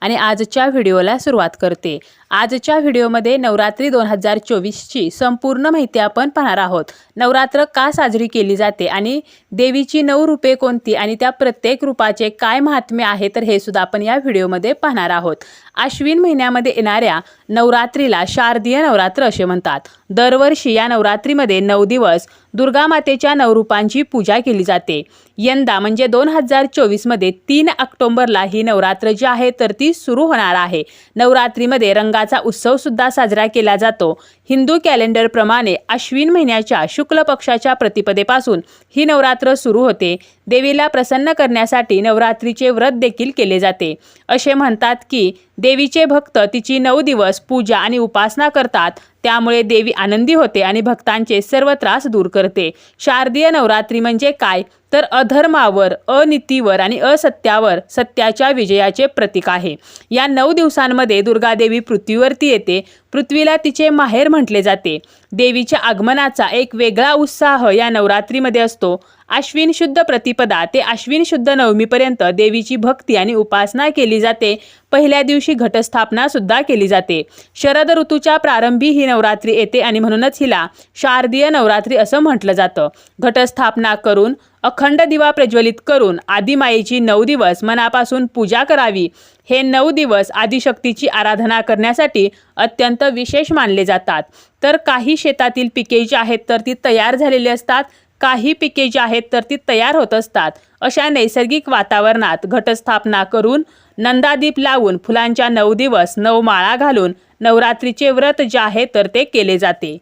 आणि आजच्या व्हिडिओला सुरुवात करते. आजच्या व्हिडिओमध्ये नवरात्री दोन हजार चोवीसची संपूर्ण माहिती आपण पाहणार आहोत. नवरात्र का साजरी केली जाते आणि देवीची नऊ रूपे कोणती आणि त्या प्रत्येक रूपाचे काय महात्म्य आहे तर हे सुद्धा आपण या व्हिडिओमध्ये पाहणार आहोत. आश्विन महिन्यामध्ये येणाऱ्या नवरात्रीला शारदीय नवरात्र असे म्हणतात. दरवर्षी या नवरात्रीमध्ये नऊ दिवस दुर्गा मातेच्या नवरूपांची पूजा केली जाते. यंदा म्हणजे दोन हजार चोवीसमध्ये तीन ऑक्टोंबरला ही नवरात्र जी आहे तर ती सुरू होणार आहे. नवरात्रीमध्ये रंगाचा उत्सवसुद्धा साजरा केला जातो. हिंदू कॅलेंडरप्रमाणे अश्विन महिन्याच्या शुक्ल पक्षाच्या प्रतिपदेपासून ही नवरात्र सुरू होते. देवीला प्रसन्न करण्यासाठी नवरात्रीचे व्रत देखील केले जाते. असे म्हणतात की देवीचे भक्त तिची नऊ दिवस पूजा आणि उपासना करतात. त्यामुळे देवी आनंदी होते आणि भक्तांचे सर्व त्रास दूर करते. शारदीय नवरात्री म्हणजे काय? तर अधर्मावर अनितीवर आणि असत्यावर सत्याच्या विजयाचे प्रतीक आहे. या नऊ दिवसांमध्ये दुर्गादेवी पृथ्वीवरती येते. पृथ्वीला तिचे माहेर म्हटले जाते. देवीच्या आगमनाचा एक वेगळा उत्साह या नवरात्रीमध्ये असतो. आश्विन शुद्ध प्रतिपदा ते आश्विन शुद्ध नवमीपर्यंत देवीची भक्ती आणि उपासना केली जाते. पहिल्या दिवशी घटस्थापना सुद्धा केली जाते. शरद ऋतूच्या प्रारंभी ही नवरात्री येते आणि म्हणूनच हिला शारदीय नवरात्री असं म्हटलं जातं. घटस्थापना करून अखंड दिवा प्रज्वलित करून आदिमाईची नऊ दिवस मनापासून पूजा करावी. हे नऊ दिवस आदिशक्तीची आराधना करण्यासाठी अत्यंत विशेष मानले जातात. तर काही शेतातील पिके जी आहेत तर ती तयार झालेली असतात. काही पिके जी आहेत तर ती तयार होत असतात. अशा नैसर्गिक वातावरणात घटस्थापना करून नंदादीप लावून फुलांच्या नऊ दिवस नऊ माळा घालून नवरात्रीचे व्रत जे आहे तर ते केले जाते.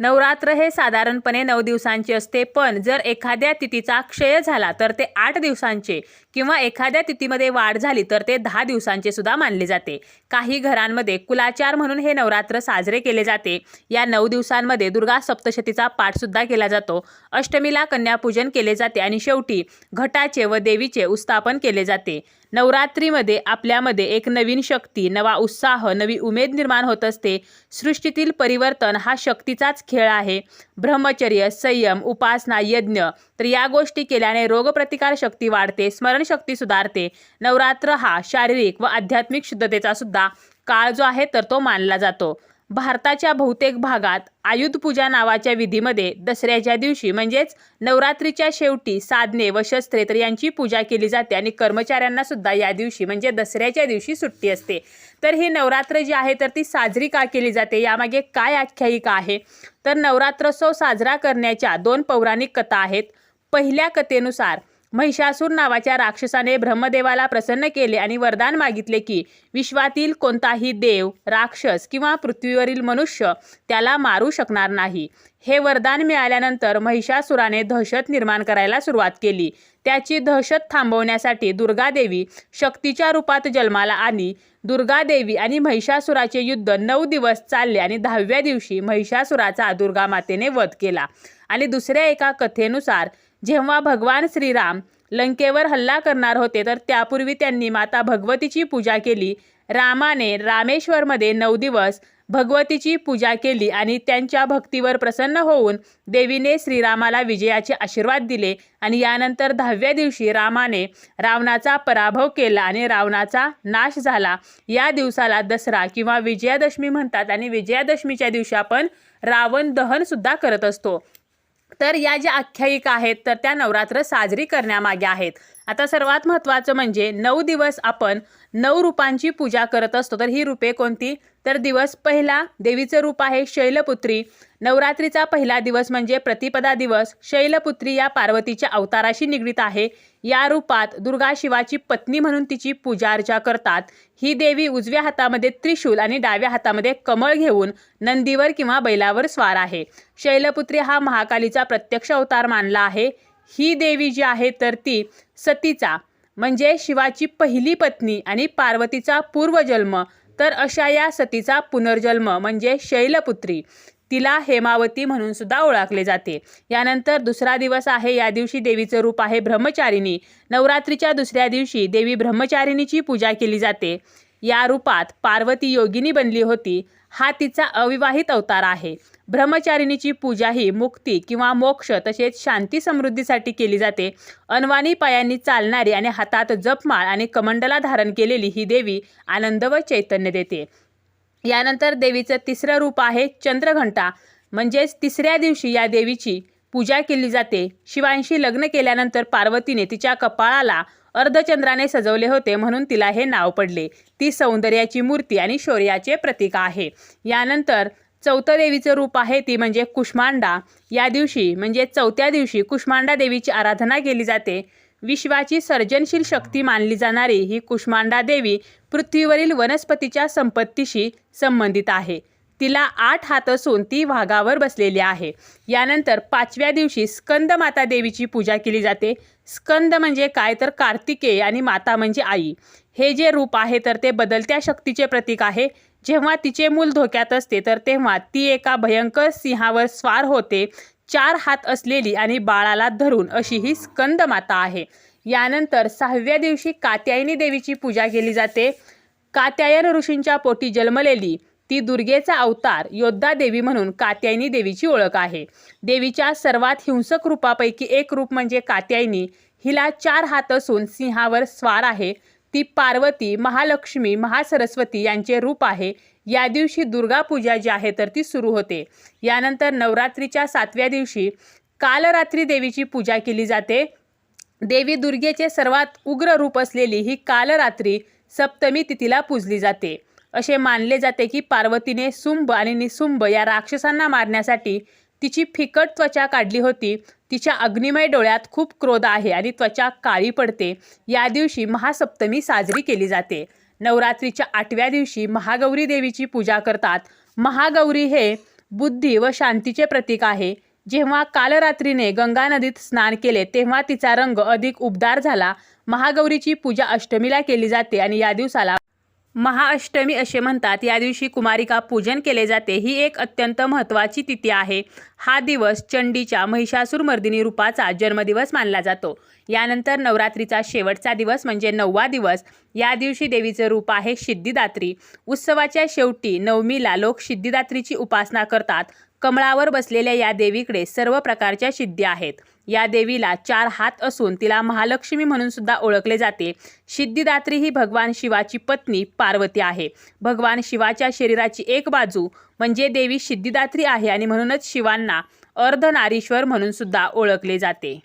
नवरात्र हे साधारणपणे नऊ दिवसांचे असते पण जर एखाद्या तिथीचा क्षय झाला तर ते आठ दिवसांचे किंवा एखाद्या तिथीमध्ये वाढ झाली तर ते दहा दिवसांचे सुद्धा मानले जाते. काही घरांमध्ये कुलाचार म्हणून हे नवरात्र साजरे केले जाते. या नऊ दिवसांमध्ये दुर्गा सप्तशतीचा पाठसुद्धा केला जातो. अष्टमीला कन्यापूजन केले जाते आणि शेवटी घटाचे व देवीचे उस्थापन केले जाते. नवरात्रीमध्ये आपल्यामध्ये एक नवीन शक्ती नवा उत्साह नवी उमेद निर्माण होत असते. सृष्टीतील परिवर्तन हा शक्तीचाच खेळ आहे. ब्रह्मचर्य संयम उपासना यज्ञ तर या गोष्टी केल्याने रोगप्रतिकार शक्ती वाढते स्मरणशक्ती सुधारते. नवरात्र हा शारीरिक व आध्यात्मिक शुद्धतेचा सुद्धा काळ जो आहे तर तो मानला जातो. भारताच्या बहुतेक भागात आयुधपूजा नावाच्या विधीमध्ये दसऱ्याच्या दिवशी म्हणजेच नवरात्रीच्या शेवटी साधने व शस्त्रे तर यांची पूजा केली जाते आणि कर्मचाऱ्यांना सुद्धा या दिवशी म्हणजे दसऱ्याच्या दिवशी सुट्टी असते. तर ही नवरात्र जी आहे तर ती साजरी का केली जाते? यामागे काय आख्यायिका आहे? तर नवरात्रोत्सव साजरा करण्याच्या दोन पौराणिक कथा आहेत. पहिल्या कथेनुसार महिषासूर नावाच्या राक्षसाने ब्रह्मदेवाला प्रसन्न केले आणि वरदान मागितले की विश्वातील कोणताही देव राक्षस किंवा पृथ्वीवरील मनुष्य त्याला मारू शकणार नाही. हे वरदान मिळाल्यानंतर महिषासुराने दहशत निर्माण करायला सुरुवात केली. त्याची दहशत थांबवण्यासाठी दुर्गादेवी शक्तीच्या रूपात जन्माला आली. दुर्गादेवी आणि महिषासुराचे युद्ध नऊ दिवस चालले आणि दहाव्या दिवशी महिषासुराचा दुर्गामातेने वध केला. आणि दुसऱ्या एका कथेनुसार जेव्हा भगवान श्रीराम लंकेवर हल्ला करणार होते तर त्यापूर्वी त्यांनी माता भगवतीची पूजा केली. रामाने रामेश्वरमध्ये नऊ दिवस भगवतीची पूजा केली आणि त्यांच्या भक्तीवर प्रसन्न होऊन देवीने श्रीरामाला विजयाचे आशीर्वाद दिले आणि यानंतर दहाव्या दिवशी रामाने रावणाचा पराभव केला आणि रावणाचा नाश झाला. या दिवसाला दसरा किंवा विजयादशमी म्हणतात आणि विजयादशमीच्या दिवशी आपण रावण दहनसुद्धा करत असतो. तर या ज्या आख्यायिका आहेत तर त्या नवरात्र साजरी करण्यामागे आहेत. आता सर्वात महत्त्वाचं म्हणजे नऊ दिवस आपण नऊ रूपांची पूजा करत असतो. तर ही रूपे कोणती? तर दिवस पहिला देवीचं रूप आहे शैलपुत्री. नवरात्रीचा पहिला दिवस म्हणजे प्रतिपदा दिवस. शैलपुत्री या पार्वतीच्या अवताराशी निगडीत आहे. या रूपात दुर्गा शिवाची पत्नी म्हणून तिची पूजा अर्चा करतात. ही देवी उजव्या हातामध्ये त्रिशूल आणि डाव्या हातामध्ये कमळ घेऊन नंदीवर किंवा बैलावर स्वार आहे. शैलपुत्री हा महाकालीचा प्रत्यक्ष अवतार मानला आहे. ही देवी जी आहे तर ती सतीचा म्हणजे शिवाची पहिली पत्नी आणि पार्वतीचा पूर्वजन्म तर अशा या सतीचा पुनर्जन्म म्हणजे शैलपुत्री. तिला हेमावती म्हणून सुद्धा ओळखले जाते. यानंतर दुसरा दिवस आहे या दिवशी देवीचं रूप आहे ब्रह्मचारिणी. नवरात्रीच्या दुसऱ्या दिवशी देवी ब्रह्मचारिणीची पूजा केली जाते. या रूपात पार्वती योगिनी बनली होती. हा तिचा अविवाहित अवतार आहे. ब्रह्मचारिणीची पूजा ही मुक्ती किंवा मोक्ष तसेच शांती समृद्धीसाठी केली जाते. अनवाणी पायांनी चालणारी आणि हातात जपमाळ आणि कमंडला धारण केलेली ही देवी आनंद व चैतन्य देते. यानंतर देवीचं तिसरं रूप आहे चंद्रघंटा. म्हणजेच तिसऱ्या दिवशी या देवीची पूजा केली जाते. शिवांशी लग्न केल्यानंतर पार्वतीने तिच्या कपाळाला अर्धचंद्राने सजवले होते म्हणून तिला हे नाव पडले. ती सौंदर्याची मूर्ती आणि शौर्याचे प्रतीक आहे. यानंतर चौथं देवीचं रूप आहे ती म्हणजे कुष्मांडा. या दिवशी म्हणजे चौथ्या दिवशी कुष्मांडा देवीची आराधना केली जाते. विश्वाची सर्जनशील शक्ती मानली जाणारी ही कुष्मांडा देवी पृथ्वीवरील वनस्पतीच्या संपत्तीशी संबंधित आहे. तिला आठ हात असून ती वाघावर बसलेली आहे. यानंतर पाचव्या दिवशी स्कंद माता देवीची पूजा केली जाते. स्कंद म्हणजे काय तर कार्तिकेय आणि माता म्हणजे आई. हे जे रूप आहे तर ते बदलत्या शक्तीचे प्रतीक आहे. जेव्हा तिचे मूल धोक्यात असते तर तेव्हा ती एका भयंकर सिंहावर स्वार होते. चार हात असलेली आणि बाळाला धरून अशी ही स्कंद माता आहे. यानंतर सहाव्या दिवशी कात्यायनी देवीची पूजा केली जाते. कात्यायन ऋषींच्या पोटी जन्मलेली. ती दुर्गेचा अवतार योद्धा देवी म्हणून कात्यायनी देवीची ओळख आहे. देवीच्या सर्वात हिंसक रूपापैकी एक रूप म्हणजे कात्यायनी. हिला चार हात असून सिंहावर स्वार आहे. ती पार्वती महालक्ष्मी महासरस्वती यांचे रूप आहे. या दिवशी दुर्गा पूजा जी आहे तर ती सुरू होते. यानंतर नवरात्रीच्या सातव्या दिवशी कालरात्री देवीची पूजा केली जाते. देवी दुर्गेचे सर्वात उग्र रूप असलेली ही कालरात्री सप्तमी तिथीला पूजली जाते. असे मानले जाते की पार्वतीने सुंभ आणि निसुंभ या राक्षसांना मारण्यासाठी तिची फिकट त्वचा काढली होती. तिच्या अग्निमय डोळ्यात खूप क्रोध आहे आणि त्वचा काळी पडते. या दिवशी महासप्तमी साजरी केली जाते. नवरात्रीच्या आठव्या दिवशी महागौरी देवीची पूजा करतात. महागौरी हे बुद्धी व शांतीचे प्रतीक आहे. जेव्हा कालरात्रीने गंगा नदीत स्नान केले तेव्हा तिचा रंग अधिक उबदार झाला. महागौरीची पूजा अष्टमीला केली जाते आणि या दिवसाला महाअष्टमी असे म्हणतात. या दिवशी कुमारिका पूजन केले जाते. ही एक अत्यंत महत्त्वाची तिथी आहे. हा दिवस चंडीच्या महिषासूरमर्दिनी रूपाचा जन्मदिवस मानला जातो. यानंतर नवरात्रीचा शेवटचा दिवस म्हणजे नववा दिवस. या दिवशी देवीचं रूप आहे सिद्धिदात्री. उत्सवाच्या शेवटी नवमीला लोक सिद्धिदात्रीची उपासना करतात. कमळावर बसलेल्या या देवीकडे सर्व प्रकारच्या सिद्धी आहेत. या देवीला चार हात असून तिला महालक्ष्मी म्हणून सुद्धा ओळखले जाते. सिद्धिदात्री ही भगवान शिवाची पत्नी पार्वती आहे. भगवान शिवाच्या शरीराची एक बाजू म्हणजे देवी सिद्धिदात्री आहे आणि म्हणूनच शिवांना अर्धनारीश्वर म्हणून सुद्धा ओळखले जाते.